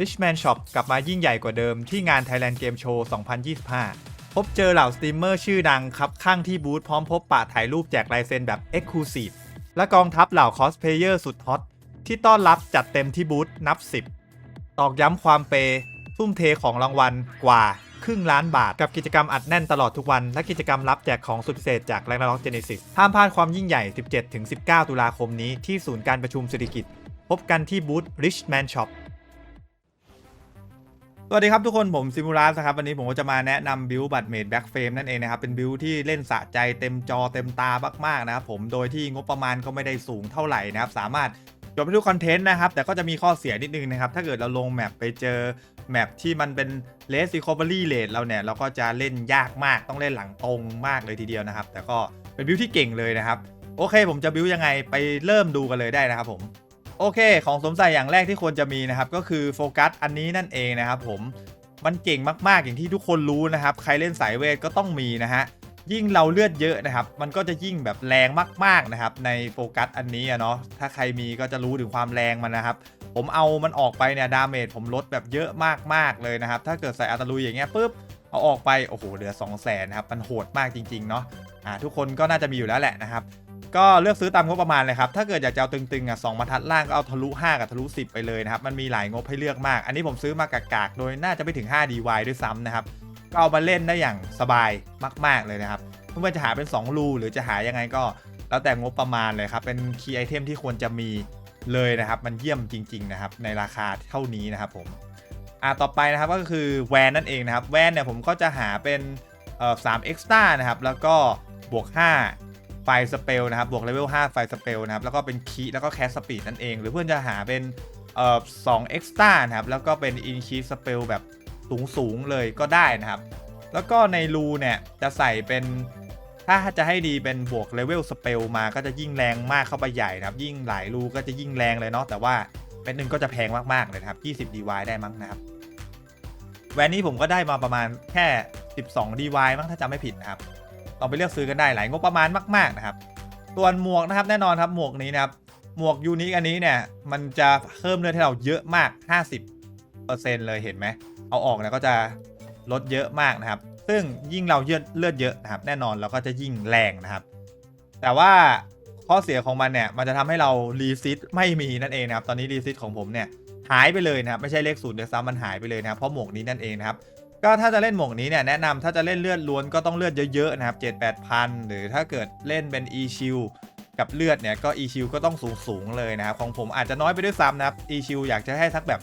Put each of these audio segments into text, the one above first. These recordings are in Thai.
Richman Shop กลับมายิ่งใหญ่กว่าเดิมที่งาน Thailand Game Show 2025 พบเจอเหล่าสตรีมเมอร์ชื่อดังครับข้างที่บูธพร้อมพบปะถ่ายรูปแจกลายเซ็นแบบ Exclusive และกองทัพเหล่าคอสเพลเยอร์สุดฮอตที่ต้อนรับจัดเต็มที่บูธนับ 10 ตอกย้ำความเปทุ่มเทของรางวัลกว่าครึ่งล้านบาทกับกิจกรรมอัดแน่นตลอดทุกวัน และกิจกรรมรับแจกของสุดพิเศษจากแรงล็อกเจเนซิสห้ามพลาดความยิ่งใหญ่ 17-19 ตุลาคมนี้ที่ศูนย์การประชุมเศรษฐกิจ พบกันที่บูธ Richman Shop สวัสดีครับทุกคนผมซิมูลัสนะครับวันนี้ผมก็จะมาแนะนำบิวบัตรเมดแบ็กเฟรมนั่นเองนะครับเป็นบิวที่เล่นสะใจเต็มจอเต็มตามากๆนะครับผมโดยที่งบประมาณก็ไม่ได้สูงเท่าไหร่นะครับสามารถจบไปทุกคอนเทนต์นะครับแต่ก็จะมีข้อเสียนิดนึงนะครับถ้าเกิดเราลงแมปไปเจอแมปที่มันเป็นเลส r ีคอเ r อรี่เลทเราเนี่ยเราก็จะเล่นยากมากต้องเล่นหลังตรงมากเลยทีเดียวนะครับแต่ก็เป็นบิวที่เก่งเลยนะครับโอเค ผมจะบิวยังไงไปเริ่มดูกันเลยได้นะครับผม โอเค ของสวมใส่อย่างแรกที่ควรจะมีนะครับ ก็คือโฟกัสอันนี้นั่นเองนะครับผมมันเก่งมากๆอย่างที่ทุกคนรู้นะครับ ใครเล่นสายเวทก็ต้องมีนะฮะยิ่งเราเลือดเยอะนะครับ มันก็จะยิ่งแบบแรงมากๆนะครับ ในโฟกัสอันนี้อะเนาะถ้าใครมีก็จะรู้ถึงความแรงมันนะครับ ผมเอามันออกไปเนี่ยดาเมจผมลดแบบเยอะมากๆเลยนะครับ ถ้าเกิดใส่อัตลุยอย่างเงี้ยปุ๊บเอาออกไปโอ้โหเหลือ 2 0 0แสนนะครับมันโหดมากจริงๆเนาะอ่าทุกคนก็น่าจะมีอยู่แล้วแหละนะครับ ก็เลือกซื้อตามงบประมาณเลยครับ ถ้าเกิดอยากจะเอาตึงๆอะสองบรรทัดล่างก็เอาทะลุ 5 กับทะลุ 10 ไปเลยนะครับ มันมีหลายงบให้เลือกมาก อันนี้ผมซื้อมากากๆ โดยน่าจะไม่ถึง 5 DY ด้วยซ้ำนะครับ ก็เอามาเล่นได้อย่างสบายมาก ๆ เลยนะครับไม่ว่าจะหาเป็น 2 รูหรือจะหายังไงก็ แล้วแต่งบประมาณเลยครับ เป็นคีย์ไอเทมที่ควรจะมีเลยนะครับ มันเยี่ยมจริง ๆ นะครับ ในราคาเท่านี้นะครับผม อ่า ต่อไปนะครับก็คือแวนนั่นเองนะครับ แวนเนี่ยผมก็จะหาเป็นเอ่อสามเอ็กซ์ต้านะครับ แล้วก็บวก 5 ไฟสเปลนะครับ บวกเลเวล 5 ไฟสเปลนะครับ แล้วก็เป็นคีแล้วก็แคสสปีดนั่นเอง หรือเพื่อนจะหาเป็นเอ่อสองเอ็กซ์ต้านะครับ แล้วก็เป็นอินคีสเปลแบบสูงสูงเลยก็ได้นะครับ แล้วก็ในรูเนี่ยจะใส่เป็นถ้าจะให้ดีเป็นบวกเลเวลสเปลมาก็จะยิ่งแรงมากเข้าไปใหญ่นะครับ ยิ่งหลายรูก็จะยิ่งแรงเลยเนาะแต่ว่าเม็ดหนึ่งก็จะแพงมากๆเลยนะครับ 20 DY ได้มั้งนะครับแวนนี้ผมก็ได้มาประมาณแค่ 12 DY มั้งถ้าจำไม่ผิดนะครับ ลองไปเลือกซื้อกันได้หลายงบประมาณมากๆนะครับส่วนหมวกนะครับแน่นอนครับหมวกนี้นะครับหมวกยูนิคอันนี้เนี่ยมันจะเพิ่มเลือดให้เราเยอะมาก 50%เลยเห็นไหมเอาออกนี่ยก็จะลดเยอะมากนะครับ ซึ่งยิ่งเราเลือดเลือดเยอะนะครับ แน่นอนเราก็จะยิ่งแรงนะครับ แต่ว่าข้อเสียของมันเนี่ยมันจะทำให้เรารีซิตไม่มีนั่นเองนะครับ ตอนนี้รีซิตของผมเนี่ยหายไปเลยนะครับ ไม่ใช่เลขศูนย์เดียวซ้ำมันหายไปเลยนะครับเพราะหมวกนี้นั่นเองนะครับ ก็ถ้าจะเล่นหมวกนี้เนี่ยแนะนำถ้าจะเล่นเลือดล้วนก็ต้องเลือดเยอะๆนะครับ7 8พันหรือถ้าเกิดเล่นเป็น e s h i e l กับเลือดเนี่ยก็ e s h i e l ก็ต้องสูงๆเลยนะครับของผมอาจจะน้อยไปด้วยซ้ำนะครับ e s h i e l อยากจะให้สักแบบ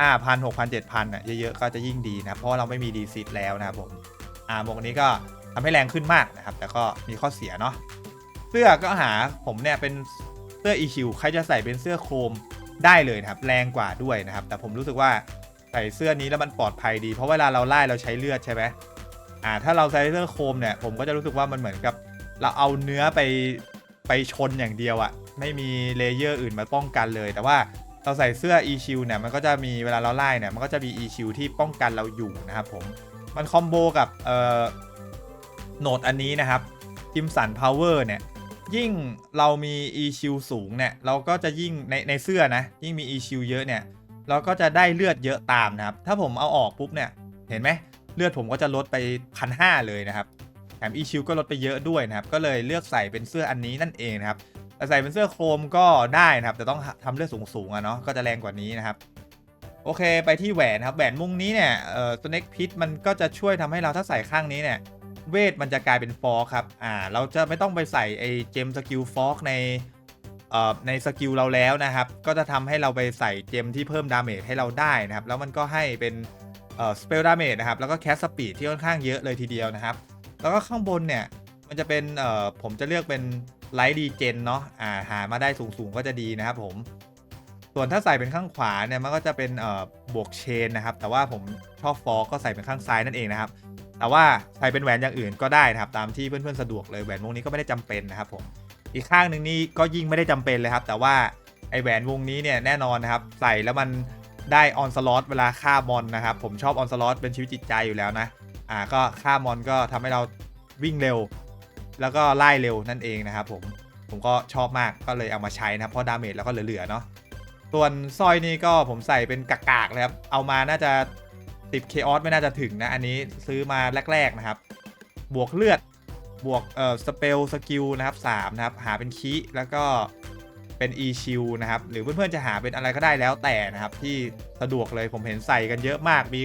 อ่าพันหกพันเจ็ดพันอะเยอะๆก็จะยิ่งดีนะเพราะเราไม่มีดีซิตแล้วนะครับผมอ่าหมวกนี้ก็ทำให้แรงขึ้นมากนะครับ แต่ก็มีข้อเสียเนาะเสื้อก็หาผมเนี่ยเป็นเสื้อ e s h i e l ใครจะใส่เป็นเสื้อโครมได้เลยนะครับ แรงกว่าด้วยนะครับ แต่ผมรู้สึกว่า ใส่เสื้อนี้แล้วมันปลอดภัยดี เพราะเวลาเราไล่เราใช้เลือดใช่ไหมอ่า ถ้าเราใส่เสื้อโคมเนี่ย ผมก็จะรู้สึกว่ามันเหมือนกับ เราเอาเนื้อไปไปชนอย่างเดียวอะไม่มีเลเยอร์อื่นมาป้องกันเลย แต่ว่าเราใส่เสื้อ e s h i e l เนี่ยมันก็จะมีเวลาเราไล่เนี่ยมันก็จะมี e s h i e l ที่ป้องกันเราอยู่นะครับผมมันคอมโบกับเอ่อโหนดอันนี้นะครับจิมสันพาวเวอร์เนี่ยยิ่งเรามี e s h i e l สูงเนี่ยเราก็จะยิ่งในในเสื้อนะยิ่งมี e s h i e l เยอะเนี่ย เราก็จะได้เลือดเยอะตามนะครับ ถ้าผมเอาออกปุ๊บเนี่ย เห็นไหมเลือดผมก็จะลดไปพันห้าเลยนะครับ แถมอีชิวก็ลดไปเยอะด้วยนะครับ ก็เลยเลือกใส่เป็นเสื้ออันนี้นั่นเองนะครับแต่ใส่เป็นเสื้อโครมก็ได้นะครับ แต่ต้องทำเลือดสูงๆอะเนาะ ก็จะแรงกว่านี้นะครับ โอเค ไปที่แหวนครับ แหวนมุ้งนี้เนี่ย เอ่อสเน็กพิทมันก็จะช่วยทำให้เราถ้าใส่ข้างนี้เนี่ย เวทมันจะกลายเป็นฟอกครับ อ่า เราจะไม่ต้องไปใส่ไอเจมสกิลฟอกใน ในสกิลเราแล้วนะครับ ก็จะทำให้เราไปใส่เจมที่เพิ่มดาเมจให้เราได้นะครับ แล้วมันก็ให้เป็นสเปลดาเมจนะครับ แล้วก็แคสสปีดที่ค่อนข้างเยอะเลยทีเดียวนะครับ แล้วก็ข้างบนเนี่ย มันจะเป็นผมจะเลือกเป็นไลท์ดีเจนเนาะอ่าหามาได้สูงๆก็จะดีนะครับผม ส่วนถ้าใส่เป็นข้างขวาเนี่ย มันก็จะเป็นบวกเชนนะครับ แต่ว่าผมชอบฟอกก็ใส่เป็นข้างซ้ายนั่นเองนะครับ แต่ว่าใส่เป็นแหวนอย่างอื่นก็ได้นะครับ ตามที่เพื่อนๆสะดวกเลย แหวนวงนี้ก็ไม่ได้จำเป็นนะครับผม อีกข้างหนึ่งนี่ก็ยิ่งไม่ได้จำเป็นเลยครับ แต่ว่าไอแหวนวงนี้เนี่ยแน่นอนนะครับ ใส่แล้วมันได้ออนสล็อตเวลาฆ่ามอนนะครับ ผมชอบออนสล็อตเป็นชีวิตจิตใจอยู่แล้วนะ อ่าก็ฆ่ามอนก็ทำให้เราวิ่งเร็ว แล้วก็ไล่เร็วนั่นเองนะครับผมผมก็ชอบมากก็เลยเอามาใช้นะครับเพราะดาเมจแล้วก็เหลือๆเนาะส่วนสร้อยนี่ก็ผมใส่เป็นกากๆเลยครับ เอามาน่าจะติดเคออสไม่น่าจะถึงนะ อันนี้ซื้อมาแรก ๆนะครับ บวกเลือด บวกเอ่อสเปลสกิลนะครับ3นะครับหาเป็นคีแล้วก็เป็น e ชิลนะครับ หรือเพื่อนๆจะหาเป็นอะไรก็ได้แล้วแต่นะครับ ที่สะดวกเลยผมเห็นใส่กันเยอะมากมี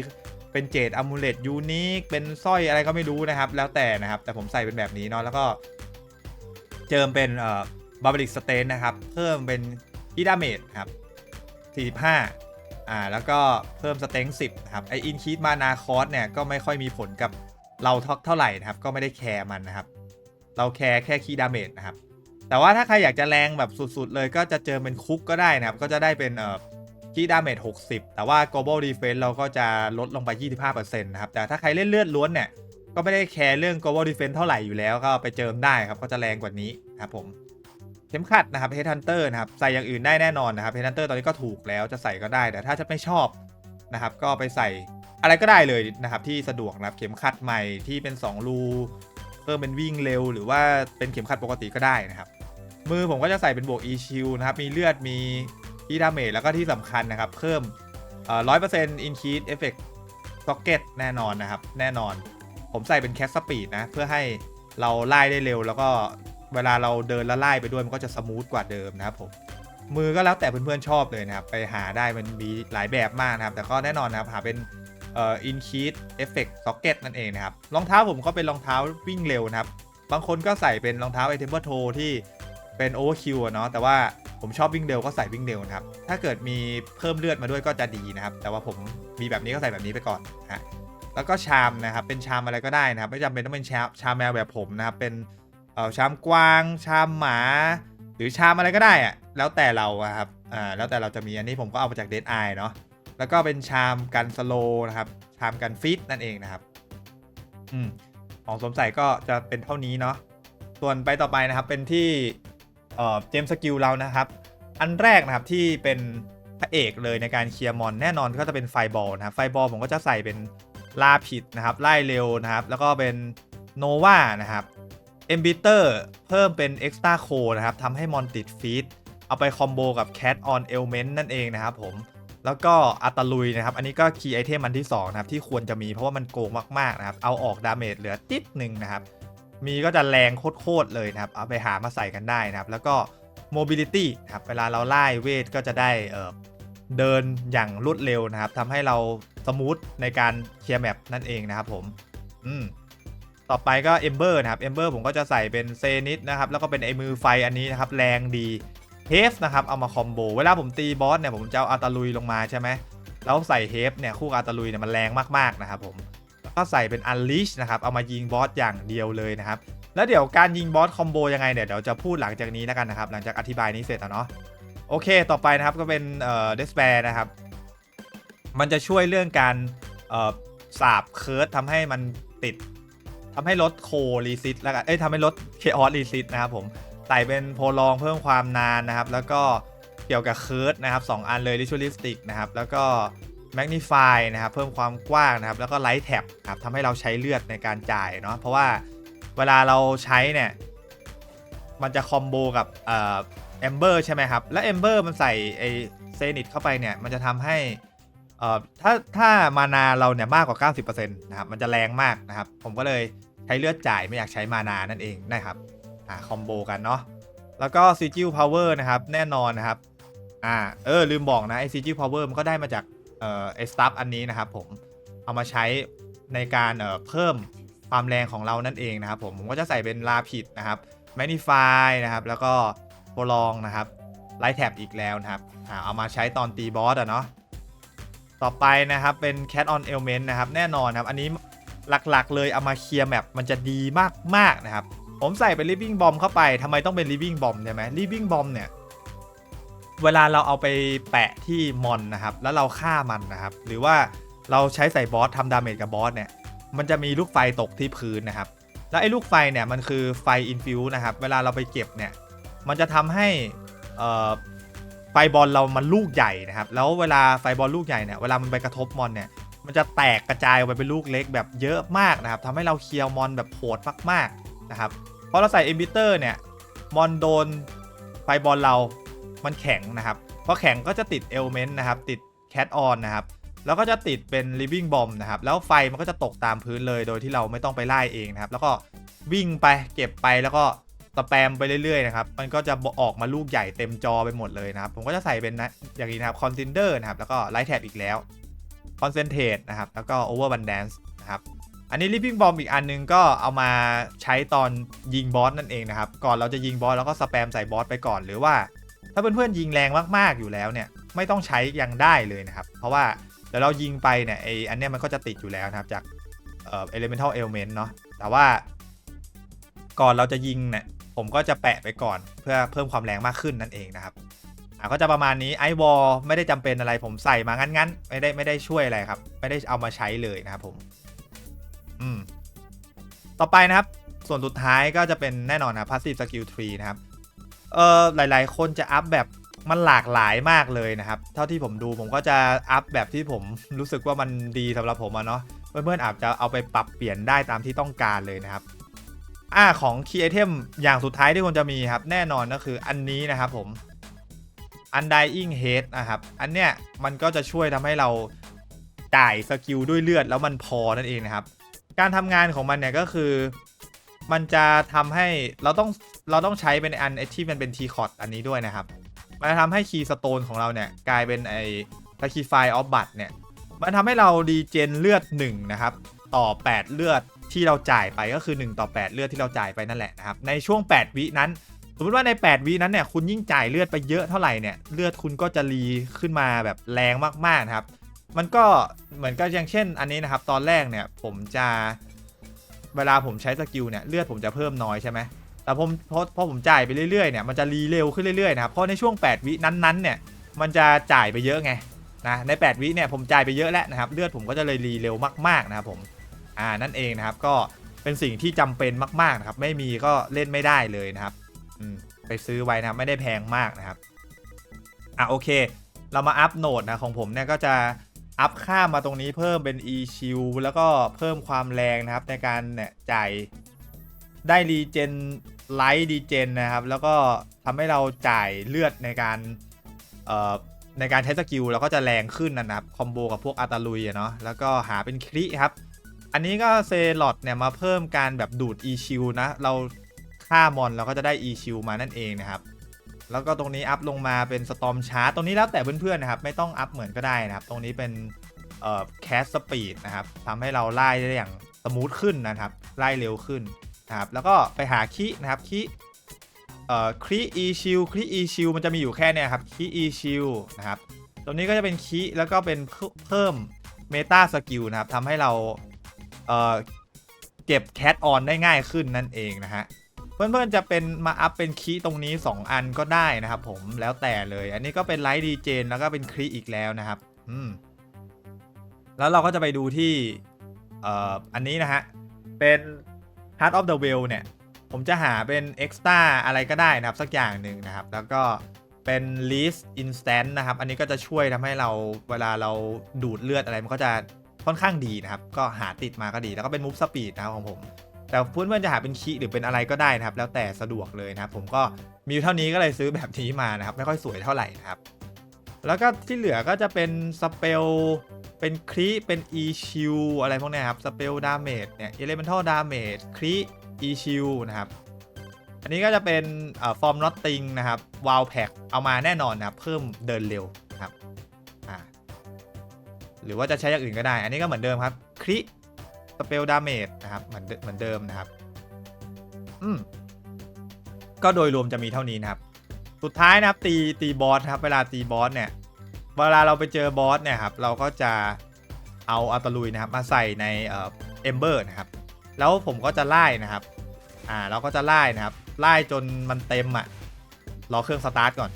เป็นเจดอะมูเลตยูนิคเป็นสร้อยอะไรก็ไม่รู้นะครับ แล้วแต่นะครับ แต่ผมใส่เป็นแบบนี้เนาะแล้วก็เจิมเป็นเอ่อบาร์บิลิกสเตนนะครับ เพิ่มเป็นอีดาเมจครับ45อ่าแล้วก็เพิ่มสเต็ง10นะครับไออินคีดมานาคอสเนี่ยก็ไม่ค่อยมีผลกับ เราเท่าเท่าไหร่นะครับ ก็ไม่ได้แคร์มันนะครับ เราแคร์แค่คีดาเมจนะครับ แต่ว่าถ้าใครอยากจะแรงแบบสุดๆเลยก็จะเจอเป็นคุกก็ได้นะครับ ก็จะได้เป็นเอ่อคีดาเมจ60 แต่ว่า global defense เราก็จะลดลงไป 25%นะครับ แต่ถ้าใครเล่นเลือดล้วนเนี่ย ก็ไม่ได้แคร์เรื่อง global defense เท่าไหร่อยู่แล้วก็ไปเจิมได้ครับ ก็จะแรงกว่านี้นะครับผมเข็มขัดนะครับ Head Hunter นะครับ ใส่อย่างอื่นได้แน่นอนนะครับ Head Hunter ตอนนี้ก็ถูกแล้วจะใส่ก็ได้ แต่ถ้าจะไม่ชอบนะครับ ก็ไปใส่ อะไรก็ได้เลยนะครับที่สะดวกนะครับเข็มขัดใหม่ที่เป็น 2 รูเพิ่มเป็นวิ่งเร็ว หรือว่าเป็นเข็มขัดปกติก็ได้นะครับ มือผมก็จะใส่เป็นบวก e s h i e l นะครับ มีเลือดมีที่ดาเมจแล้วก็ที่สำคัญนะครับ เพิ่มร้อยเปอร์เซ็นต์ increase effect socket แน่นอนนะครับ แน่นอน ผมใส่เป็น cat speed นะ เพื่อให้เราไล่ได้เร็ว แล้วก็เวลาเราเดินแล้วไล่ไปด้วยมันก็จะสมูทกว่าเดิมนะครับผมมือก็แล้วแต่เพื่อนๆชอบเลยนะครับ ไปหาได้มันมีหลายแบบมากนะครับ แต่ก็แน่นอนนะครับหาเป็น อ่อ increase effect socket นั่นเองนะครับรองเท้าผมก็เป็นรองเท้าวิ่งเร็วนะครับ บางคนก็ใส่เป็นรองเท้า i t e m p e r toe ที่เป็น overkill อะเนาะแต่ว่าผมชอบวิ่งเร็วก็ใส่วิ่งเร็วนะครับ ถ้าเกิดมีเพิ่มเลือดมาด้วยก็จะดีนะครับ แต่ว่าผมมีแบบนี้ก็ใส่แบบนี้ไปก่อนฮะแล้วก็ชามนะครับ เป็นชามอะไรก็ได้นะครับ ไม่จำเป็นต้องเป็นชามชามแมวแบบผมนะครับ เป็นเอ่อชามกวาง ชามหมา หรือชามอะไรก็ได้อะแล้วแต่เราครับอ่าแล้วแต่เราจะมีอันนี้ผมก็เอามาจากเดดไอเนาะ แล้วก็เป็นชามกันสโลนะครับ ชามกันฟิตนั่นเองนะครับ อืมของสมใส่ก็จะเป็นเท่านี้เนาะ ส่วนไปต่อไปนะครับเป็นที่เอ่อเจมสกิลเรานะครับ อันแรกนะครับที่เป็นพระเอกเลยในการเคลียร์มอนแน่นอนก็จะเป็นไฟบอลนะครับ ไฟบอลผมก็จะใส่เป็นลาผิดนะครับ ไล่เร็วนะครับ แล้วก็เป็นโนวานะครับเอมบิเตอร์เพิ่มเป็นเอ็กซ์ต c าโคนะครับทำให้มอนติดฟีดเอาไปคอมโบกับแค t ออนเอลเมนต์นั่นเองนะครับผม แล้วก็อัตลุยนะครับอันนี้ก็คีย์ไอเทมอันที่2นะครับที่ควรจะมีเพราะว่ามันโกงมากๆนะครับเอาออกดาเมจเหลือติดหนึ่งนะครับมีก็จะแรงโคตรเลยนะครับเอาไปหามาใส่กันได้นะครับแล้วก็ mobility นะครับเวลาเราไล่เวทก็จะได้เเดินอย่างรวดเร็วนะครับทำให้เราสมูทในการเคลียร์แมปนั่นเองนะครับผมอืมต่อไปก็ Ember นะครับ Ember ผมก็จะใส่เป็นเซนิตนะครับแล้วก็เป็นไอมือไฟอันนี้นะครับแรงดี เฮฟนะครับเอามาคอมโบเวลาผมตีบอสเนี่ยผมจะเอาอัตาลุยลงมาใช่ไหมแล้วใส่เฮฟเนี่ยคู่อัตาลุยเนี่ยมันแรงมากๆนะครับผมแล้วก็ใส่เป็นอันลิชนะครับเอามายิงบอสอย่างเดียวเลยนะครับแล้วเดี๋ยวการยิงบอสคอมโบยังไงเนี่ยเดี๋ยวจะพูดหลังจากนี้แล้วกันนะครับหลังจากอธิบายนี้เสร็จแล้วเนาะโอเคต่อไปนะครับก็เป็นเดสแปร์นะครับมันจะช่วยเรื่องการสาบเคิร์ดทำให้มันติดทำให้ลดโครีซิตแล้วกันเอ้ยทำให้ลดเคออสรีซิตนะครับผม ใส่เป็นโพลองเพิ่มความนานนะครับ แล้วก็เกี่ยวกับเคิร์ดนะครับ2อันเลยริชวลิสติกนะครับ แล้วก็แมกนิฟายนะครับ เพิ่มความกว้างนะครับ แล้วก็ไลท์แท็บครับทำให้เราใช้เลือดในการจ่ายเนาะเพราะว่าเวลาเราใช้เนี่ย มันจะคอมโบกับเอ่อเอมเบอร์ใช่ไหมครับ และเอมเบอร์มันใส่ไอเซนิตเข้าไปเนี่ย มันจะทำให้เอ่อถ้าถ้ามานาเราเนี่ยมากกว่า 90%นะครับ มันจะแรงมากนะครับ ผมก็เลยใช้เลือดจ่ายไม่อยากใช้มานานั่นเองนะครับ อ่าคอมโบกันเนาะแล้วก็ซิจิลพาวเวอร์นะครับแน่นอนนะครับอ่าเออลืมบอกนะไอซิจิลพาวเวอร์มันก็ได้มาจากเอ่อไอสตัฟอันนี้นะครับผมเอามาใช้ในการเอ่อเพิ่มความแรงของเรานั่นเองนะครับผมผมก็จะใส่เป็นลาผิดนะครับแมนิฟายนะครับแล้วก็โปรลองนะครับไลท์แท็บอีกแล้วนะครับอ่าเอามาใช้ตอนตีบอสอะเนาะต่อไปนะครับเป็น Cat on Element นะครับแน่นอนครับอันนี้หลักๆเลยเอามาเคลียร์แมปมันจะดีมากๆนะครับ ผมใส่เป็น Living Bomb เข้าไปทำไมต้องเป็น Living Bomb ใช่ไหม Living Bomb เนี่ย เวลาเราเอาไปแปะที่มอนนะครับ แล้วเราฆ่ามันนะครับ หรือว่าเราใช้ใส่บอสทำดาเมจกับบอสเนี่ย มันจะมีลูกไฟตกที่พื้นนะครับ แล้วไอ้ลูกไฟเนี่ยมันคือไฟอินฟิวนะครับ เวลาเราไปเก็บเนี่ย มันจะทำให้ไฟบอลเรามันลูกใหญ่นะครับ แล้วเวลาไฟบอลลูกใหญ่เนี่ย เวลามันไปกระทบมอนเนี่ย มันจะแตกกระจายออกไปเป็นลูกเล็กแบบเยอะมากนะครับทำให้เราเคลียร์มอนแบบโหดมากๆ นะครับพอเราใส่เอมิเตอร์เนี่ยมอนโดนไฟบอลเรา มันแข็งนะครับพอแข็งก็จะติดเอลเมนต์นะครับ ติดแค t ออนนะครับแล้วก็จะติดเป็น living bomb นะครับ แล้วไฟมันก็จะตกตามพื้นเลยโดยที่เราไม่ต้องไปไล่เองนะครับ แล้วก็วิ่งไปเก็บไปแล้วก็สแปมไปเรื่อยๆนะครับ มันก็จะออกมาลูกใหญ่เต็มจอไปหมดเลยนะครับ ผมก็จะใส่เป็นนะอย่างนี้นะครับ consider นะครับ แล้วก็ light tab อีกแล้ว concentrate นะครับ แล้วก็ overabundance นะครับ อันนี้ living bomb อีกอันนึงก็เอามาใช้ตอนยิงบอสนั่นเองนะครับ ก่อนเราจะยิงบอสแล้วก็สแปมใส่บอสไปก่อนหรือว่า ถ้าเพื่อนๆยิงแรงมากๆอยู่แล้วเนี่ยไม่ต้องใช้ยังได้เลยนะครับ เพราะว่าเดี๋ยวเรายิงไปเนี่ยไออันเนี้ยมันก็จะติดอยู่แล้วนะครับจากเอ่อ elemental element เนาะแต่ว่า ก่อนเราจะยิงเนี่ยผมก็จะแปะไปก่อนเพื่อเพิ่มความแรงมากขึ้นนั่นเองนะครับอะก็จะประมาณนี้ไอวอลไม่ได้จำเป็นอะไรผมใส่มางั้นๆ ไม่ได้ไม่ได้ช่วยอะไรครับ ไม่ได้เอามาใช้เลยนะครับผม อืมต่อไปนะครับ ส่วนสุดท้ายก็จะเป็นแน่นอนนะ passive skill tree นะครับ เออหลายๆ คนจะอัพแบบมันหลากหลายมากเลยนะครับ เท่าที่ผมดูผมก็จะอัพแบบที่ผมรู้สึกว่ามันดีสำหรับผมอะเนาะเพื่อนๆอาจจะเอาไปปรับเปลี่ยนได้ตามที่ต้องการเลยนะครับอ่าของ key item อย่างสุดท้ายที่ควรจะมีครับ แน่นอนก็คืออันนี้นะครับผม undying head นะครับ อันเนี้ยมันก็จะช่วยทำให้เราจ่ายสกิลด้วยเลือดแล้วมันพอนั่นเองนะครับ การทำงานของมันเนี่ยก็คือ มันจะทำให้เราต้องเราต้องใช้เป็นอันที่มันเป็น T คอร์ดอันนี้ด้วยนะครับ มันจะทำให้คีย์สโตนของเราเนี่ยกลายเป็นไอ้ Sacrifice of Blood เนี่ย มันทำให้เราดีเจนเลือด1นะครับต่อ 8 เลือดที่เราจ่ายไปก็คือ 1 ต่อ 8 เลือดที่เราจ่ายไปนั่นแหละนะครับ ในช่วง 8 วินั้น สมมติว่าใน 8 วินั้นเนี่ยคุณยิ่งจ่ายเลือดไปเยอะเท่าไหร่เนี่ยเลือดคุณก็จะรีขึ้นมาแบบแรงมากๆนะครับ มันก็เหมือนกับอย่างเช่น อันนี้นะครับ ตอนแรกเนี่ยผมจะเวลาผมใช้สกิลเนี่ยเลือดผมจะเพิ่มน้อยใช่ไหมแต่ผมพอพอผมจ่ายไปเรื่อยๆเนี่ยมันจะรีเร็วขึ้นเรื่อยๆนะครับเพราะในช่วง 8 วินั้นๆเนี่ยมันจะจ่ายไปเยอะไงนะใน 8 วิเนี่ยผมจ่ายไปเยอะแล้วนะครับเลือดผมก็จะเลยรีเร็วมากๆนะครับผมอ่านั่นเองนะครับก็เป็นสิ่งที่จำเป็นมากๆนะครับไม่มีก็เล่นไม่ได้เลยนะครับอืมไปซื้อไว้นะไม่ได้แพงมากนะครับอะโอเค เรามาอัพโหนดนะของผมเนี่ยก็จะ อัพค่ามาตรงนี้เพิ่มเป็น e s h i e l แล้วก็เพิ่มความแรงนะครับในการเนี่ยจ่ายได้รีเจนไลท์ดีเจนนะครับ แล้วก็ทำให้เราจ่ายเลือดในการเอ่อในการใช้สกิลแล้วก็จะแรงขึ้นนะครับคอมโบกับพวกอาตาลุยเนาะแล้วก็หาเป็นคริครับ อันนี้ก็เซลอดเนี่ยมาเพิ่มการแบบดูด e shield นะ เราฆ่ามอนเราก็จะได้ e shield มานั่นเองนะครับ แล้วก็ตรงนี้อัพลงมาเป็นสตอมชาร์ตตรงนี้แล้วแต่เพื่อนๆนะครับ ไม่ต้องอัพเหมือนก็ได้นะครับ ตรงนี้เป็นเอ่อแคสสปีดนะครับทำให้เราไล่ได้อย่างสมูทขึ้นนะครับ ไล่เร็วขึ้นนะครับ แล้วก็ไปหาคีนะครับคีเอ่อคีอีชิลคีอีชิลมันจะมีอยู่แค่เนี่ยครับคีอีชิลนะครับ ตรงนี้ก็จะเป็นคีแล้วก็เป็นเพิ่มเมตาสกิลนะครับทำให้เราเอ่อเก็บแคทออนได้ง่ายขึ้นนั่นเองนะฮะ เพื่อนๆจะเป็นมาอัพเป็นคีตรงนี้ 2 อันก็ได้นะครับผมแล้วแต่เลย อันนี้ก็เป็นไลท์ดีเจนแล้วก็เป็นคีอีกแล้วนะครับ อืม แล้วเราก็จะไปดูที่เอ่ออันนี้นะฮะ เป็น Heart of the Well เนี่ย ผมจะหาเป็น Extra อะไรก็ได้นะครับ สักอย่างหนึ่งนะครับ แล้วก็เป็น List Instant นะครับ อันนี้ก็จะช่วยทำให้เราเวลาเราดูดเลือดอะไรมันก็จะค่อนข้างดีนะครับ ก็หาติดมาก็ดีแล้วก็เป็น Move Speed นะครับของผม แต่เพื่อนๆจะหาเป็นคีหรือเป็นอะไรก็ได้นะครับ แล้วแต่สะดวกเลยนะครับ ผมก็มีเท่านี้ก็เลยซื้อแบบนี้มานะครับ ไม่ค่อยสวยเท่าไหร่นะครับ แล้วก็ที่เหลือก็จะเป็นสเปลเป็นครีเป็น e shield อะไรพวกนี้ครับสเปลดาเมจเนี่ย elemental damage ครี e shield นะครับอันนี้ก็จะเป็นฟอร์ม notting นะครับ wow pack เอามาแน่นอนนะครับเพิ่มเดินเร็วนะครับหรือว่าจะใช้อย่างอื่นก็ได้ อันนี้ก็เหมือนเดิมครับครี ดาเมจนะครับเหมือนเดิเหมือนเดิมนะครับ อืมก็โดยรวมจะมีเท่านี้นะครับ สุดท้ายนะครับตีตีบอสครับ เวลาตีบอสเนี่ย เวลาเราไปเจอบอสเนี่ยครับ เราก็จะเอาอัตลุยนะครับ มาใส่ในเอ่อเอมเบอร์นะครับ แล้วผมก็จะไล่นะครับ อ่า เราก็จะไล่นะครับ ไล่จนมันเต็มอะ รอเครื่องสตาร์ทก่อน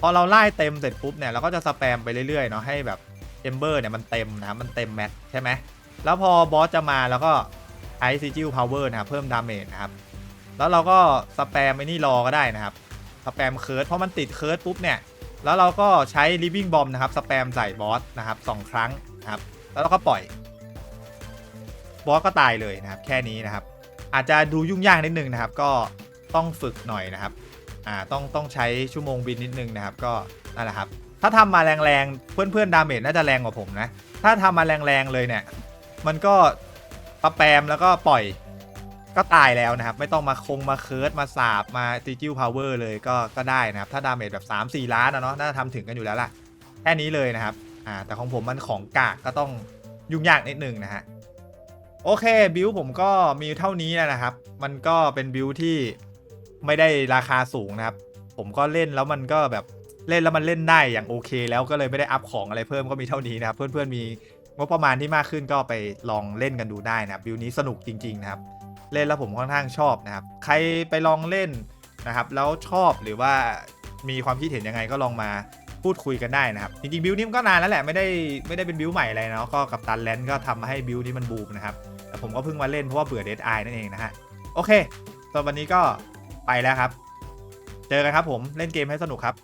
พอเราไล่เต็มเสร็จปุ๊บเนี่ย เราก็จะสแปมไปเรื่อยๆเนาะ ให้แบบเอมเบอร์เนี่ยมันเต็มนะครับ มันเต็มแมทใช่ไหม แล้วพอบอสจะมาแล้วก็ไอซิจิลพาวเวอร์นะครับเพิ่มดาเมจนะครับแล้วเราก็สแปมไอ้นี่รอก็ได้นะครับสแปมเคิร์ดเพราะมันติดเคิร์ดปุ๊บเนี่ยแล้วเราก็ใช้ลิฟ i ิ g งบอมนะครับสแปมใส่บอสนะครับสองครั้งนะครับแล้วเราก็ปล่อยบอสก็ตายเลยนะครับแค่นี้นะครับ อาจจะดูยุ่งยากนิดนึงนะครับ ก็ต้องฝึกหน่อยนะครับอ่าต้องต้องใช้ชั่วโมงบินนิดนึงนะครับ ก็นั่นแหละครับ ถ้าทำมาแรงๆเพื่อนๆดาเมจน่าจะแรงกว่าผมนะถ้าทำมาแรงๆเลยเนี่ย มันก็ปะแปมแล้วก็ปล่อยก็ตายแล้วนะครับ ไม่ต้องมาคงมาเคิร์ดมาสาบมาตีจิ้วพาวเวอร์เลยก็ก็ได้นะครับ ถ้าดาเมจแบบ 3-4 ล้านนะเนาะน่าจะทำถึงกันอยู่แล้วล่ะ แค่นี้เลยนะครับอ่าแต่ของผมมันของกากก็ต้องยุ่งยากนิดนึงนะฮะโอเคบิวผมก็มีเท่านี้นะครับ มันก็เป็นบิวที่ไม่ได้ราคาสูงนะครับ ผมก็เล่นแล้วมันก็แบบเล่นแล้วมันเล่นได้อย่างโอเค แล้วก็เลยไม่ได้อัพของอะไรเพิ่มก็มีเท่านี้นะครับ เพื่อนๆมี งบประมาณที่มากขึ้นก็ไปลองเล่นกันดูได้นะครับบิวนี้สนุกจริง ๆ นะครับ เล่นแล้วผมค่อนข้างชอบนะครับ ใครไปลองเล่นนะครับ แล้วชอบหรือว่ามีความคิดเห็นยังไงก็ลองมาพูดคุยกันได้นะครับ จริงๆบิวนี้มันก็นานแล้วแหละไม่ได้ไม่ได้เป็นบิวใหม่อะไรเนาะก็กับตันแลนก็ทำให้บิวนี้มันบูมนะครับแต่ผมก็เพิ่งมาเล่นเพราะว่าเบื่อเดดไอนั่นเองนะฮะโอเคสำหรับวันนี้ก็ไปแล้วครับ เจอกันครับผมเล่นเกมให้สนุกครับ